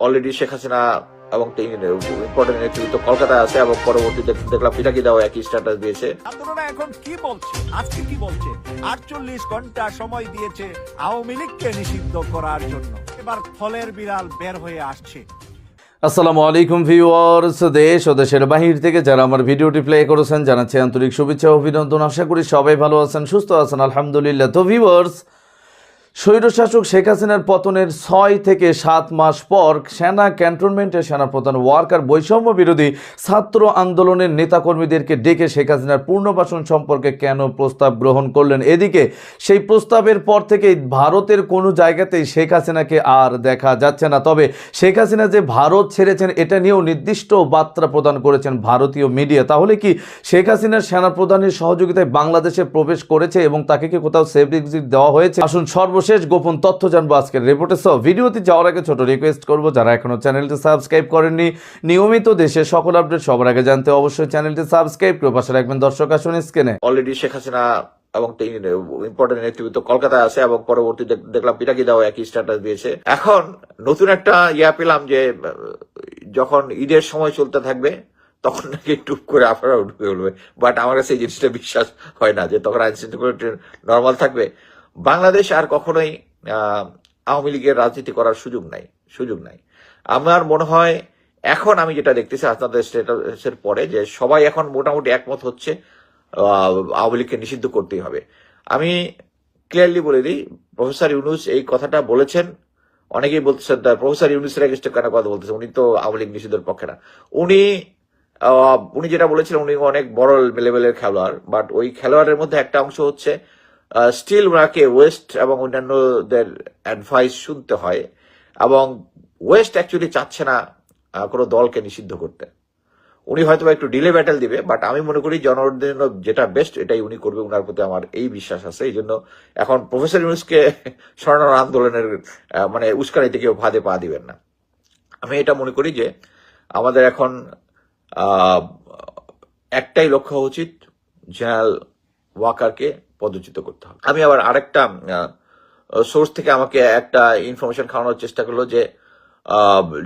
Already Sheikh Hasina এবং important নেতৃত্ব কলকাতায় আছে এবং পরবর্তীতে দেখলাম পিটাকি দাও একই স্ট্যাটাস দিয়েছে। ছাত্ররা এখন কি বলছে আজকে কি বলছে আটচল্লিশ ঘণ্টা সময় দিয়েছে আওয়ামী লীগকে নিষিদ্ধ করার জন্য। এবার ফলের বিড়াল বের হয়ে আসছে। আসসালামু আলাইকুম ভিউয়ার্স দেশ ও দেশের বাহির থেকে যারা আমার ভিডিওটি প্লে করেছেন জানাচ্ছি আন্তরিক শুভেচ্ছা ও অভিনন্দন। আশা করি সবাই ভালো আছেন সুস্থ আছেন আলহামদুলিল্লাহ। তো ভিউয়ার্স স্বৈরশাসক শেখ হাসিনার পতনের ছয় থেকে সাত মাস পর সেনা ক্যান্টনমেন্টের সেনাপ্রধান ওয়ার্কার বৈষম্য বিরোধী ছাত্র আন্দোলনের নেতাকর্মীদেরকে ডেকে শেখ হাসিনার পূর্ণবাসন সম্পর্কে কেন প্রস্তাব গ্রহণ করলেন? এদিকে সেই প্রস্তাবের পর থেকেই ভারতের কোনো জায়গাতেই শেখ হাসিনাকে আর দেখা যাচ্ছে না। তবে শেখ হাসিনা যে ভারত ছেড়েছেন, এটা নিয়েও নির্দিষ্ট বার্তা প্রদান করেছেন ভারতীয় মিডিয়া। তাহলে কি শেখ হাসিনার সেনাপ্রধানের সহযোগিতায় বাংলাদেশে প্রবেশ করেছে এবং তাকে কি কোথাও সেফ এক্সিট দেওয়া হয়েছে? আসুন সর্বশেষ গোপন তথ্য জানব আজকের রিপোর্টে সহ ভিডিওতে যাওয়ার আগে ছোট রিকোয়েস্ট করব, যারা এখনও চ্যানেলটি সাবস্ক্রাইব করেননি, নিয়মিত দেশের সকল আপডেট সবার আগে জানতে অবশ্যই চ্যানেলটি সাবস্ক্রাইব করে পাশে রাখবেন দর্শক, আসুন স্ক্রিনে অলরেডি শেখ হাসিনা এবং ইম্পর্টেন্ট নেতৃত্ব কলকাতায় আছে এবং পরবর্তীতে দেখলাম পিটাকি দাও একই স্ট্যাটাস দিয়েছে। এখন নতুন একটা ইয়া পেলাম যে, যখন ঈদের সময় চলতে থাকবে, তখন নাকি টুপ করে আপনারা উঠবে উঠবে। বাট আমার কাছে এই জিনিসটা বিশ্বাস হয় না যে, তখন আইন শৃঙ্খলা নর্মাল থাকবে। বাংলাদেশ আর কখনোই আওয়ামী লীগের রাজনীতি করার সুযোগ নাই সুযোগ নাই। আমার মনে হয় এখন আমি যেটা দেখতেছি আপনাদের স্টেটাসের পরে যে সবাই এখন মোটামুটি একমত হচ্ছে আওয়ামী লীগকে নিষিদ্ধ করতেই হবে। আমি ক্লিয়ারলি বলে দিই প্রফেসর ইউনুস এই কথাটা বলেছেন। অনেকেই বলতেছেন "দা, প্রফেসর ইউনুসের এগেস্টে কেন কথা বলতেছেন? উনি তো আওয়ামী লীগ নিষিদ্ধের পক্ষে না। উনি উনি যেটা বলেছিলেন উনি অনেক বড় লেভেলের খেলোয়াড় বাট ওই খেলোয়াড়ের মধ্যে একটা অংশ হচ্ছে স্টিল ওনাকে ওয়েস্ট এবং অন্যান্যদের অ্যাডভাইস শুনতে হয় এবং ওয়েস্ট অ্যাকচুয়ালি চাচ্ছে না কোনো দলকে নিষিদ্ধ করতে। উনি হয়তো একটু ডিলে ব্যাটেল দিবে বাট আমি মনে করি জনগণের জন্য যেটা বেস্ট এটাই উনি করবে, উনার প্রতি আমার এই বিশ্বাস আছে। এই জন্য এখন প্রফেসর ইউনুসকে স্বর্ণ আন্দোলনের মানে উস্কানিতে কেউ ভাদে পা দিবেন না। আমি এটা মনে করি যে আমাদের এখন একটাই লক্ষ্য উচিত জেনারেল ওয়াকারকে পদচ্যুত করতে হবে। আমি আবার আরেকটা সোর্স থেকে আমাকে একটা ইনফরমেশন খাওয়ানোর চেষ্টা করল যে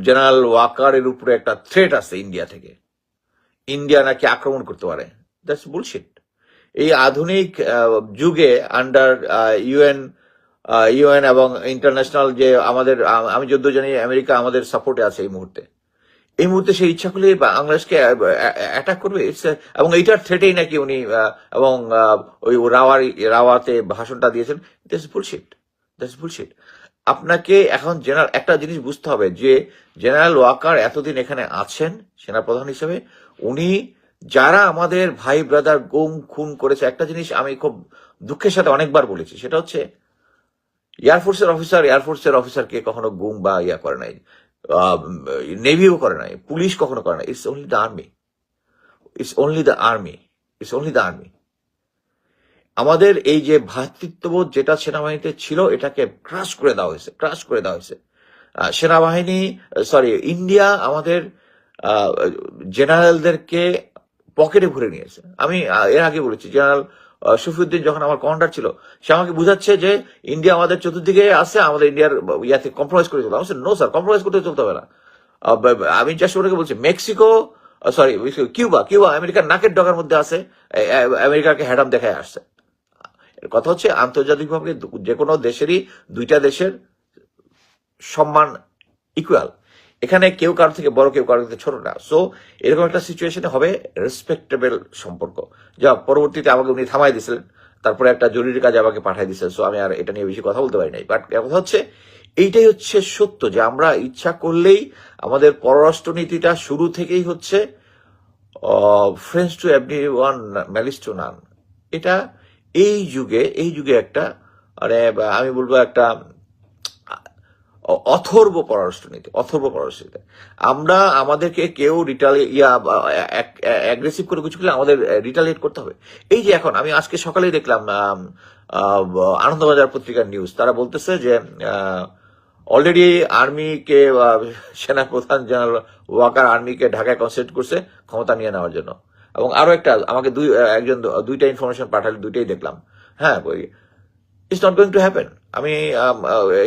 জেনারেল ওয়াকারের উপরে একটা থ্রেট আছে ইন্ডিয়া থেকে। ইন্ডিয়া নাকি আক্রমণ করতে পারে। দ্যাটস বুলশিট এই আধুনিক যুগে আন্ডার ইউএন ইউএন এবং ইন্টারন্যাশনাল যে আমাদের আমি যদ্দ জানি আমেরিকা আমাদের সাপোর্টে আছে এই মুহূর্তে। এই মুহূর্তে সে ইচ্ছা করলে বাংলাদেশকে অ্যাটাক করবে? It's এবং এইটার থ্রেটেই নাকি উনি এবং ওই রাওয়ার, রাওয়াতে ভাষণটা দিয়েছেন? দ্যাটস বুলশিট দ্যাটস বুলশিট আপনাকে এখন জেনারেল একটা জিনিস বুঝতে হবে যে জেনারেল ওয়াকার এতদিন এখানে আছেন, সেনাপ্রধান হিসেবে, উনি যারা আমাদের ভাই ব্রাদার গুম, খুন করেছে, একটা জিনিস আমি খুব দুঃখের সাথে অনেকবার বলেছি, সেটা হচ্ছে এয়ারফোর্সের অফিসার এয়ারফোর্সের অফিসারকে কখনো গুম বা ইয়া করে নাই। নেভিও করে নাই, পুলিশ কখনো করে নাই। It's only the army it's only the army it's only the army আমাদের এই যে ভ্রাতৃত্ববোধ যেটা সেনাবাহিনীতে ছিল, এটাকে ক্রাশ করে দেওয়া হয়েছে ক্রাশ করে দেওয়া হয়েছে। সেনাবাহিনী সরি ইন্ডিয়া আমাদের জেনারেলদেরকে পকেটে ভরে নিয়েছে। আমি এর আগে বলেছি জেনারেল শফিউদ্দিন যখন আমার কমান্ডার ছিল, সে আমাকে বুঝাচ্ছে যে ইন্ডিয়া আমাদের চতুর্দিকে আছে, আমাদের ইন্ডিয়ার ইয়াতে কম্প্রোমাইজ করে চলতে নো স্যার কম্প্রোমাইজ করতে চলতে হবে না। আমি জাস্ট ওটাকে বলছি মেক্সিকো সরি কিউবা কিউবা আমেরিকার নাকের ডগার মধ্যে আছে আমেরিকাকে হ্যাডাম দেখায় আসছে। কথা হচ্ছে, আন্তর্জাতিকভাবে যে কোনো দেশেরই দুইটা দেশের সম্মান ইকুয়াল এখানে কেউ কারও থেকে বড়, কেউ কারও থেকে ছোট না। সো এরকম একটা সিচুয়েশনে হবে রেসপেক্টেবল সম্পর্ক। যা পরবর্তীতে আমাকে উনি থামাই দিয়েছিলেন, তারপরে একটা জরুরি কাজে আমাকে পাঠাই দিয়েছেন সো আমি আর এটা নিয়ে বেশি কথা বলতে পারি নাই। বাট কথা হচ্ছে, এইটাই হচ্ছে সত্য যে আমরা ইচ্ছা করলেই আমাদের পররাষ্ট্রনীতিটা শুরু থেকেই হচ্ছে friends to every one malice to none এটা এই যুগে এই যুগে একটা মানে আমি বলব একটা অথর্ব পররাষ্ট্রনীতি অথর্ব পররাষ্ট্রনীতি। আমরা আমাদেরকে কেউ রিটালি ইয়া অ্যাগ্রেসিভ করে কিছু করলে আমাদের রিটালিয়েট করতে হবে। এই যে এখন আমি আজকে সকালেই দেখলাম আনন্দবাজার পত্রিকার নিউজ তারা বলতেছে যে অলরেডি আর্মিকে সেনা প্রধান জেনারেল ওয়াকার আর্মিকে ঢাকায় কনসেন্ট করছে ক্ষমতা নিয়ে নেওয়ার জন্য। এবং আরও একটা, আমাকে দুই, একজন, দুইটা ইনফরমেশন পাঠালে দুইটাই দেখলাম। হ্যাঁ it's not going to happen আমি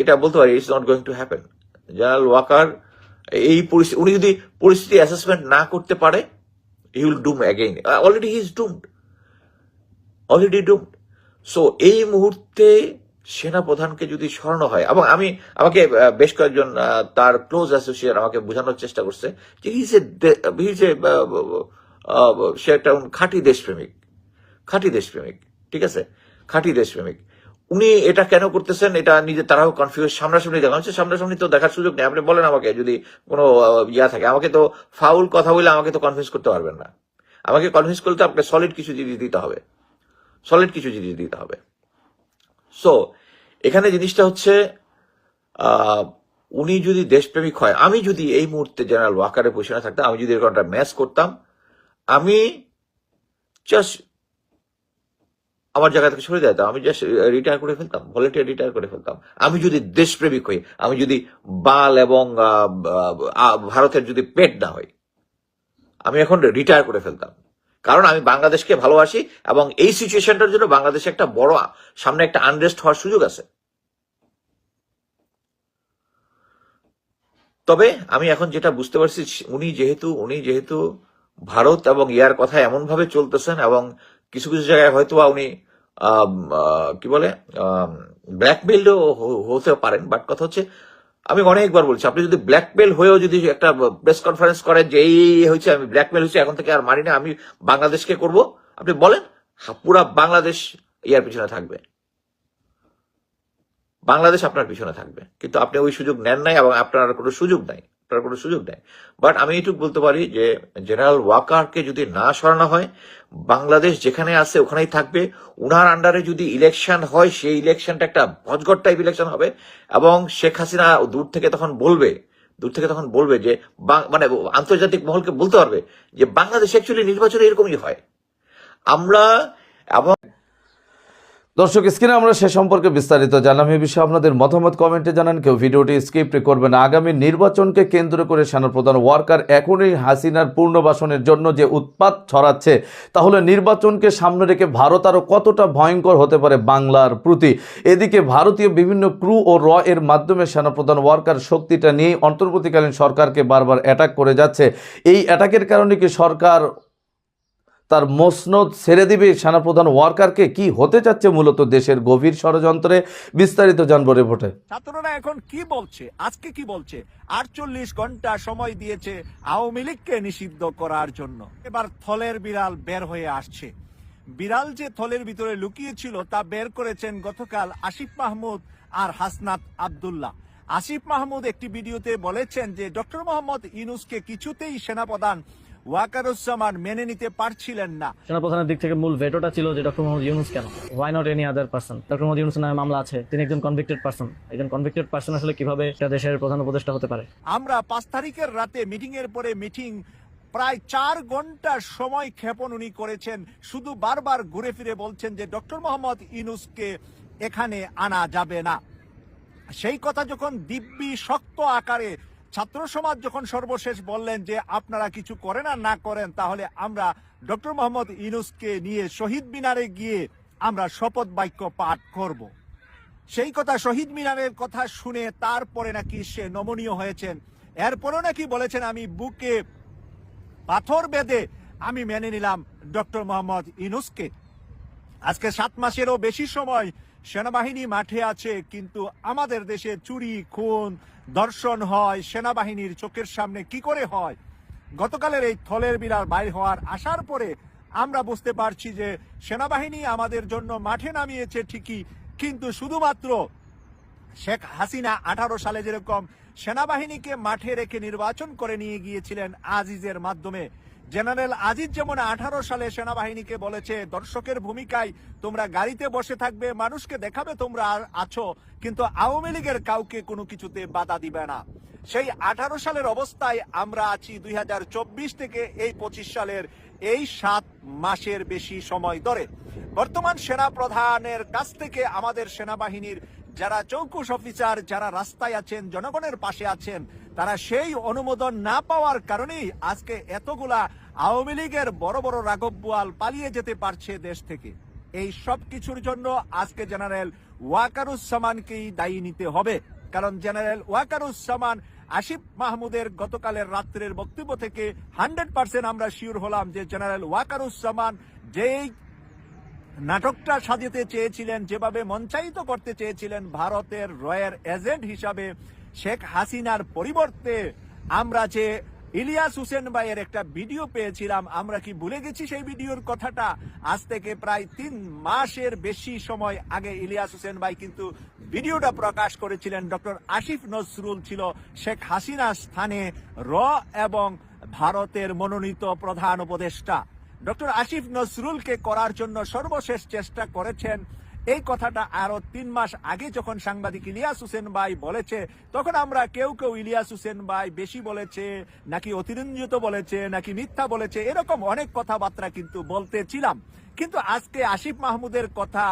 এটা বলতে পারি it's not going to happen general Waker এই পরিস্থিতি উনি যদি পরিস্থিতি অ্যাসেসমেন্ট না করতে পারে he will doom again already he is doomed already doomed so এই মুহূর্তে সেনা প্রধানকে যদি সরানো হয়, এবং আমি, আমাকে বেশ কয়েকজন তার ক্লোজ অ্যাসোসিয়েট আমাকে বোঝানোর চেষ্টা করছে, যে হিজ হিজ এ সে একটা খাঁটি দেশপ্রেমিক। খাঁটি দেশপ্রেমিক, ঠিক আছে? খাঁটি দেশপ্রেমিক। উনি এটা কেন করতেছেন? এটা নিজে তারাও কনফিউজ সামনাসামনি দেখা হচ্ছে, সামনাসামনি তো দেখার সুযোগ নেই। আপনি বলেন আমাকে, যদি কোনো ইয়া থাকে। আমাকে তো ফাউল কথা বলে আমাকে তো কনফিউজ করতে পারবেন না। আমাকে কনফিউজ করতে আপনাকে সলিড কিছু জিনিস দিতে হবে। সলিড কিছু জিনিস দিতে হবে। সো এখানে জিনিসটা হচ্ছে উনি যদি দেশপ্রেমিক হয়, আমি যদি এই মুহূর্তে জেনারেল ওয়াকারের পজিশনে থাকতাম, আমি যদি এরকম একটা ম্যাচ করতাম, আমি জাস্ট আমার জায়গা থেকে সরে যেতাম আমি জাস্ট রিটায়ার করে ফেলতাম ভলেন্টিয়ার রিটায়ার করে ফেলতাম। আমি যদি দেশপ্রেমিক হই, আমি যদি বাল এবং ভারতের যদি পেট না হই আমি এখন রিটায়ার করে ফেলতাম। কারণ আমি বাংলাদেশকে ভালোবাসি এবং এই সিচুয়েশনটার জন্য বাংলাদেশে একটা বড়, সামনে একটা আনরেস্ট হওয়ার সুযোগ আছে। তবে আমি এখন যেটা বুঝতে পারছি, উনি যেহেতু উনি যেহেতু ভারত এবং ইয়ার কথা এমন ভাবে চলতেছেন এবং কিছু কিছু জায়গায় হয়তো উনি কি বলে ব্ল্যাকমেলও হতে পারেন। বাট কথা হচ্ছে, আমি অনেকবার বলছি, আপনি যদি ব্ল্যাকমেল হয়েও যদি একটা প্রেস কনফারেন্স করেন যে এই হয়েছে, আমি ব্ল্যাকমেল হয়েছে, এখন থেকে আর মানি না, আমি বাংলাদেশকে করব, আপনি বলেন পুরা বাংলাদেশ ইয়ার পিছনে থাকবে। বাংলাদেশ আপনার পিছনে থাকবে। কিন্তু আপনি ওই সুযোগ নেন নাই এবং আপনার কোনো সুযোগ নাই। কোনো সুযোগ নাই বাট আমি এইটুকু বলতে পারি যে জেনারেল ওয়াকারকে যদি না সরানো হয়, বাংলাদেশ যেখানে আছে ওখানেই থাকবে। উনার আন্ডারে যদি ইলেকশন হয়, সেই ইলেকশনটা একটা ভজগট টাইপ ইলেকশন হবে। এবং শেখ হাসিনা দূর থেকে তখন বলবে, দূর থেকে তখন বলবে যে মানে আন্তর্জাতিক মহলকে বলতে পারবে যে, বাংলাদেশ অ্যাকচুয়ালি নির্বাচনে এরকমই হয়। আমরা এবং দর্শক, স্ক্রিনে আমরা সে সম্পর্কে বিস্তারিত জানলাম। এই বিষয়ে আপনাদের মতামত কমেন্টে জানান। কেউ ভিডিওটি স্কিপ করবেন আগামী নির্বাচনকে কেন্দ্র করে সেনাপ্রধান ওয়ার্কার এখনই হাসিনার পূর্ণবাসনের জন্য যে উৎপাত ছড়াচ্ছে, তাহলে নির্বাচনকে সামনে রেখে ভারত আরও কতটা ভয়ঙ্কর হতে পারে বাংলার প্রতি? এদিকে ভারতীয় বিভিন্ন ক্রু ও র এর মাধ্যমে সেনাপ্রধান ওয়ার্কার শক্তিটা নিয়ে অন্তর্বর্তীকালীন সরকারকে বারবার অ্যাটাক করে যাচ্ছে। এই অ্যাটাকের কারণে কি সরকার তার মসনদ ছেড়ে দিবে। সেনাপ্রধান ওয়ার্কারকে কি হতে চাচ্ছে মূলত দেশের গভীর ষড়যন্ত্রে? বিস্তারিত জানব রিপোর্টে। ছাত্ররা এখন কি বলছে? আজকে কি বলছে? আটচল্লিশ ঘণ্টা সময় দিয়েছে আওয়ামী লীগকে নিষিদ্ধ করার জন্য। এবার থলের বিড়াল বের হয়ে আসছে। বিড়াল যে থলের ভিতরে লুকিয়েছিল তা বের করেছেন গতকাল আসিফ মাহমুদ আর হাসনাত আব্দুল্লাহ। আসিফ মাহমুদ একটি ভিডিওতে বলেছেন যে, ডক্টর মোহাম্মদ ইনুসকে কিছুতেই সেনাপ্রধান ওয়াকারুজ্জামান মেনে নিতে পারছিলেন না। সেনাপ্রধানের দিক থেকে মূল ভেটোটা ছিল যে ডক্টর মোহাম্মদ ইউনুস কেন? Why not any other person doctor Muhammad Yunus নামে মামলা আছে তিনি একজন কনভিক্টেড পার্সন একজন কনভিক্টেড পার্সন আসলে কীভাবে একটা দেশের প্রধান উপদেষ্টা হতে পারে? আমরা পাঁচ তারিখের রাতে মিটিং এর পরে মিটিং প্রায় চার ঘণ্টা সময় ক্ষেপণ উনি করেছেন। শুধু বারবার ঘুরে ফিরে বলছেন যে ডক্টর মোহাম্মদ ইনুসকে এখানে আনা যাবে না। সেই কথা যখন দিব্যি শক্ত আকারে ছাত্র সমাজ যখন সর্বশেষ বললেন যে আপনারা কিছু করেন আর না করেন, তাহলে আমরা ডক্টর মোহাম্মদ ইনুসকে নিয়ে শহীদ মিনারে গিয়ে আমরা শপথ বাক্য পাঠ করব। সেই কথা শহীদ মিনারের কথা শুনে তারপরে নাকি সে নমনীয় হয়েছেন। এরপরেও নাকি বলেছেন, আমি বুকে পাথর বেঁধে আমি মেনে নিলাম ডক্টর মোহাম্মদ ইনুসকে আজকে সাত মাসেরও বেশি সময় সেনাবাহিনী মাঠে আছে, কিন্তু আমাদের দেশে চুরি, খুন দর্শন হয়, সেনাবাহিনীর চোখের সামনে কি করে হয়? গতকালের এই থলের বিড়াল বাইর হওয়ার আসার পরে আমরা বুঝতে পারছি যে সেনাবাহিনী আমাদের জন্য মাঠে নামিয়েছে ঠিকই, কিন্তু শুধুমাত্র শেখ হাসিনা আঠারো সালে যেরকম সেনাবাহিনীকে মাঠে রেখে নির্বাচন করে নিয়ে গিয়েছিলেন আজিজের মাধ্যমে জেনারেল আজিজ যেমন আঠারো সালে সেনাবাহিনীকে বলেছে, দর্শকের ভূমিকায় তোমরা গাড়িতে বসে থাকবে, মানুষকে দেখাবে তোমরা আর আছো, কিন্তু আওয়ামী লীগের কাউকে কোনো কিছুতে বাধা দিবে না। সেই আঠারো সালের অবস্থায় আমরা আছি দুই হাজার চব্বিশ থেকে এই পঁচিশ সালের এই সাত মাসের বেশি সময় ধরে। বর্তমান সেনা প্রধানের কাছ থেকে আমাদের সেনাবাহিনীর যারা চৌকুশ অফিসার, যারা রাস্তায় আছেন, জনগণের পাশে আছেন, তারা সেই অনুমোদন না পাওয়ার কারণেই আজকে এতগুলা আওয়ামী লীগের বড় বড় রাঘব বোয়াল পালিয়ে যেতে পারছে দেশ থেকে। এই সব কিছুর জন্য আজকে জেনারেল ওয়াকারুজ্জামানকেই দায়ী নিতে হবে। কারণ জেনারেল ওয়াকারুজ্জামান আসিফ মাহমুদের গতকালের রাত্রের বক্তব্য থেকে হান্ড্রেড পার্সেন্ট আমরা শিওর হলাম যে জেনারেল ওয়াকারুজ্জামান যেই নাটকটা সাজাতে চেয়েছিলেন, যেভাবে মঞ্চায়িত করতে চেয়েছিলেন ভারতের রয়ের এজেন্ট হিসাবে শেখ হাসিনার পরিবর্তে, আমরা যে ইলিয়াস হুসেন ভাইয়ের একটা ভিডিও পেয়েছিলাম, আমরা কি ভুলে গেছি সেই ভিডিওর কথাটা? আজ থেকে প্রায় তিন মাসের বেশি সময় আগে ইলিয়াস হোসেন ভাই কিন্তু ভিডিওটা প্রকাশ করেছিলেন। ডক্টর আসিফ নজরুল ছিল শেখ হাসিনার স্থানে, র এবং ভারতের মনোনীত প্রধান উপদেষ্টা। ডক্টর আসিফ নজরুলকে করার জন্য সর্বশেষ চেষ্টা করেছেন। এই কথাটা আরও তিন মাস আগে যখন সাংবাদিক ইলিয়াস হোসেন ভাই বলেছে, তখন আমরা কেউ কেউ ইলিয়াস হোসেন ভাই বেশি বলেছে, নাকি অতিরঞ্জিত বলেছে, নাকি মিথ্যা বলেছে, এরকম অনেক কথাবার্তা কিন্তু বলতেছিলাম। কিন্তু আজকে আসিফ মাহমুদের কথা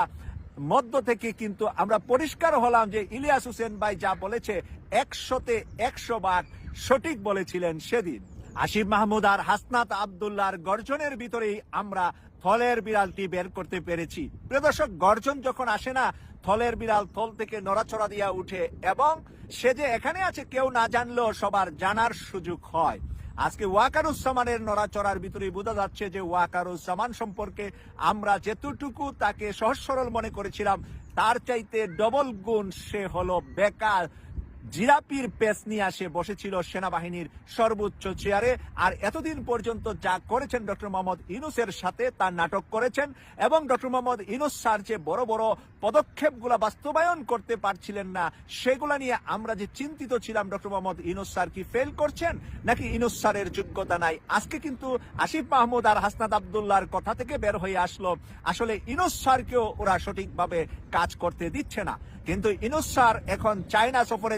মধ্য থেকে কিন্তু আমরা পরিষ্কার হলাম যে ইলিয়াস হোসেন ভাই যা বলেছে, একশোতে একশো বার সঠিক বলেছিলেন সেদিন। আসিফ মাহমুদ আর হাসনাত আবদুল্লাহর গর্জনের ভিতরেই আমরা থলের বিড়ালটি বের করতে পেরেছি। প্রিয় দর্শক, গর্জন যখন আসে না, থলের বিড়াল থল থেকে নড়াচড়া দিয়া উঠে এবং সে যে এখানে আছে কেউ না জানলেও সবার জানার সুযোগ হয়। আজকে ওয়াকারুজ্জামানের নড়াচড়ার ভিতরে বোঝা যাচ্ছে যে ওয়াকারুজ্জামান সম্পর্কে আমরা যেতটুকু তাকে সহজ সরল মনে করেছিলাম, তার চাইতে ডবল গুণ সে হলো বেকার। জিরাপির পেস নিয়ে আসে বসেছিল সেনাবাহিনীর সর্বোচ্চ চেয়ারে। আর এতদিন পর্যন্ত যা করেছেন ডক্টর মোহাম্মদ ইনুসের সাথে তার নাটক করেছেন এবং ডক্টর মোহাম্মদ ইনুস স্যার যে বড় বড় পদক্ষেপগুলো বাস্তবায়ন করতে পারছিলেন না, সেগুলা নিয়ে আমরা যে চিন্তিত ছিলাম, ডক্টর মোহাম্মদ ইনুস স্যার কি ফেল করছেন? নাকি ইনুস স্যারের যোগ্যতা নাই? আজকে কিন্তু আসিফ মাহমুদ আর হাসনাদ আবদুল্লাহর কথা থেকে বের হয়ে আসলো। আসলে ইনুস স্যারকেও ওরা সঠিকভাবে কাজ করতে দিচ্ছে না। কিন্তু ইনুস স্যার এখন চায়না সফরে